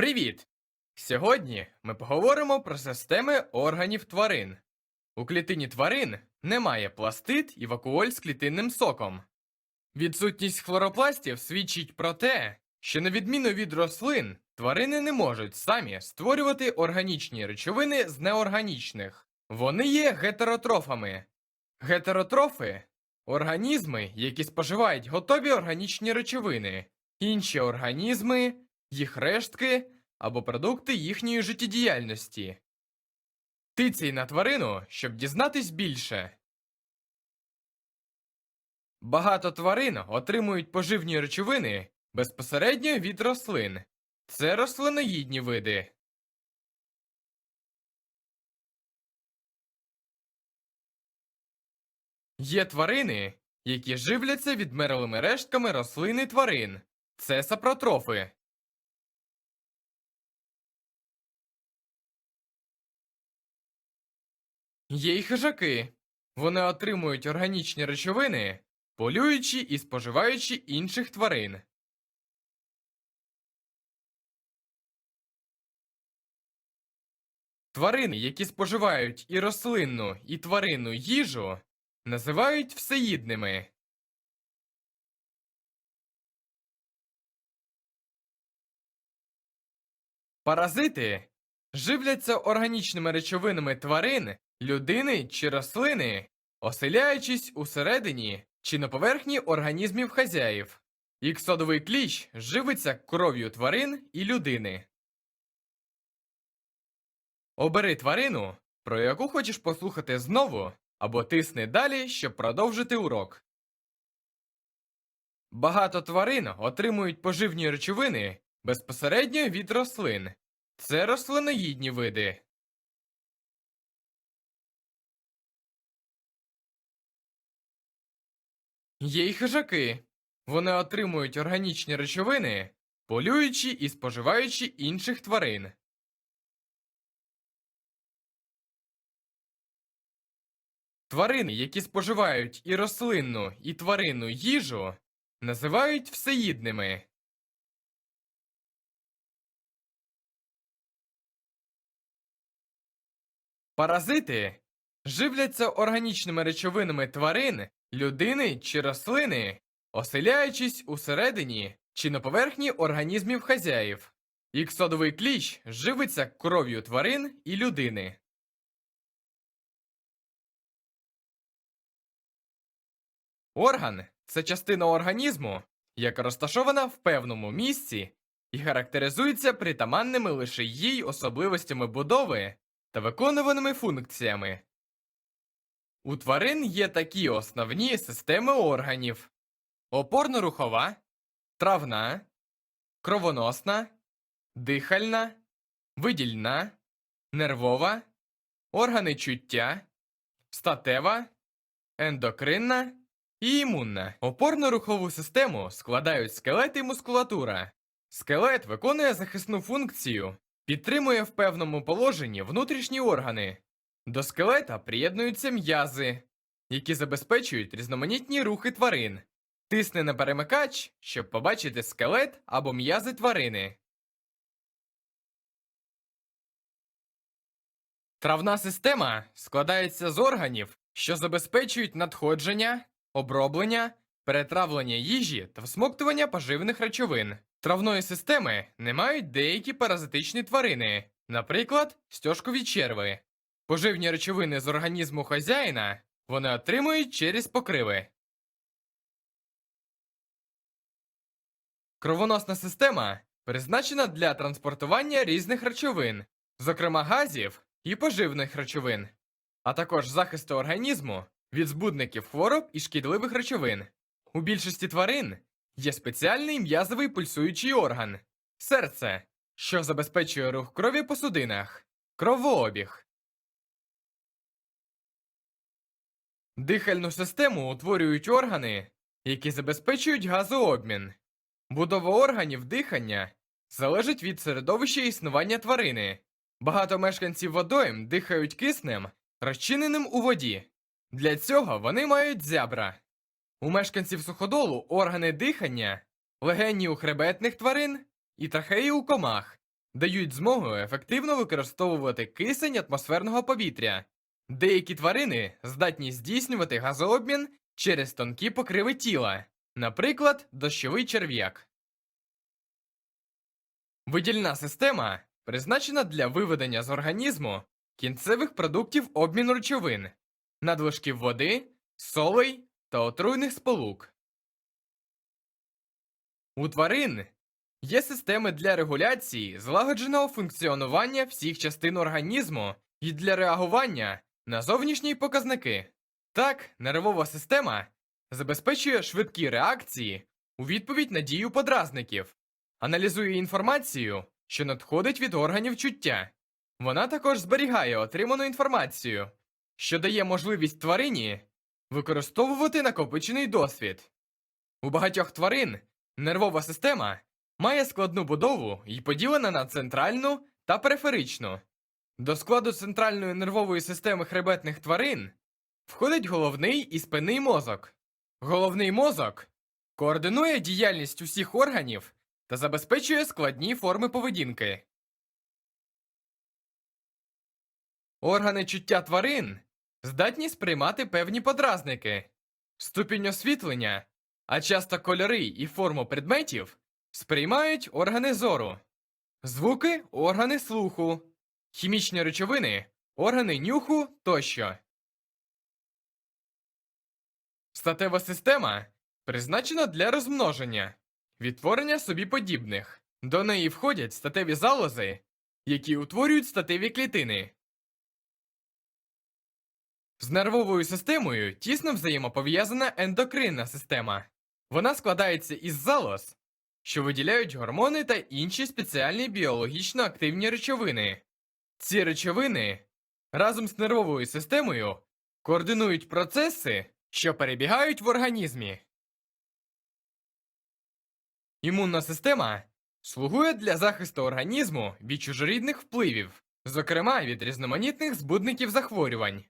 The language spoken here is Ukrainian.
Привіт! Сьогодні ми поговоримо про системи органів тварин. У клітині тварин немає пластид і вакуоль з клітинним соком. Відсутність хлоропластів свідчить про те, що на відміну від рослин, тварини не можуть самі створювати органічні речовини з неорганічних. Вони є гетеротрофами. Гетеротрофи організми, які споживають готові органічні речовини, інші організми, їх рештки або продукти їхньої життєдіяльності. Тицій на тварину, щоб дізнатись більше. Багато тварин отримують поживні речовини безпосередньо від рослин. Це рослиноїдні види. Є тварини, які живляться відмерлими рештками рослин і тварин. Це сапротрофи. Є й хижаки. Вони отримують органічні речовини, полюючи і споживаючи інших тварин. Тварини, які споживають і рослинну, і тваринну їжу, називають всеїдними. Паразити живляться органічними речовинами тварин, людини чи рослини, оселяючись усередині чи на поверхні організмів хазяїв. Іксодовий кліщ живиться кров'ю тварин і людини. Обери тварину, про яку хочеш послухати знову, або тисни далі, щоб продовжити урок. Багато тварин отримують поживні речовини безпосередньо від рослин. Це рослиноїдні види. Є й хижаки. Вони отримують органічні речовини, полюючи і споживаючи інших тварин. Тварини, які споживають і рослинну, і тваринну їжу, називають всеїдними. Паразити живляться органічними речовинами тварин, людини чи рослини, оселяючись усередині чи на поверхні організмів хазяїв. Іксодовий кліщ живиться кров'ю тварин і людини. Орган це частина організму, яка розташована в певному місці і характеризується притаманними лише їй особливостями будови та виконуваними функціями. У тварин є такі основні системи органів: опорно-рухова, травна, кровоносна, дихальна, видільна, нервова, органи чуття, статева, ендокринна і імунна. Опорно-рухову систему складають скелет і мускулатура. Скелет виконує захисну функцію, підтримує в певному положенні внутрішні органи. До скелета приєднуються м'язи, які забезпечують різноманітні рухи тварин. Тисни на перемикач, щоб побачити скелет або м'язи тварини. Травна система складається з органів, що забезпечують надходження, оброблення, перетравлення їжі та всмоктування поживних речовин. Травної системи не мають деякі паразитичні тварини, наприклад, стьожкові черви. Поживні речовини з організму хазяїна вони отримують через покриви. Кровоносна система призначена для транспортування різних речовин, зокрема газів і поживних речовин, а також захисту організму від збудників хвороб і шкідливих речовин. У більшості тварин є спеціальний м'язовий пульсуючий орган серце, що забезпечує рух крові по судинах, кровообіг. Дихальну систему утворюють органи, які забезпечують газообмін. Будова органів дихання залежить від середовища існування тварини. Багато мешканців водойм дихають киснем, розчиненим у воді. Для цього вони мають зябра. У мешканців суходолу органи дихання, легені у хребетних тварин і трахеї у комах, дають змогу ефективно використовувати кисень атмосферного повітря. Деякі тварини здатні здійснювати газообмін через тонкі покриви тіла, наприклад, дощовий черв'як. Видільна система призначена для виведення з організму кінцевих продуктів обміну речовин, надлишків води, солей та отруйних сполук. У тварин є системи для регуляції злагодженого функціонування всіх частин організму і для реагування на зовнішні показники. Так, нервова система забезпечує швидкі реакції у відповідь на дію подразників, аналізує інформацію, що надходить від органів чуття. Вона також зберігає отриману інформацію, що дає можливість тварині використовувати накопичений досвід. У багатьох тварин нервова система має складну будову і поділена на центральну та периферичну. До складу центральної нервової системи хребетних тварин входить головний і спинний мозок. Головний мозок координує діяльність усіх органів та забезпечує складні форми поведінки. Органи чуття тварин здатні сприймати певні подразники, ступінь освітлення, а часто кольори і форму предметів сприймають органи зору, звуки органи слуху, хімічні речовини, органи нюху тощо. Статева система призначена для розмноження, відтворення собі подібних. До неї входять статеві залози, які утворюють статеві клітини. З нервовою системою тісно взаємопов'язана ендокринна система. Вона складається із залоз, що виділяють гормони та інші спеціальні біологічно активні речовини. Ці речовини разом з нервовою системою координують процеси, що перебігають в організмі. Імунна система слугує для захисту організму від чужорідних впливів, зокрема від різноманітних збудників захворювань.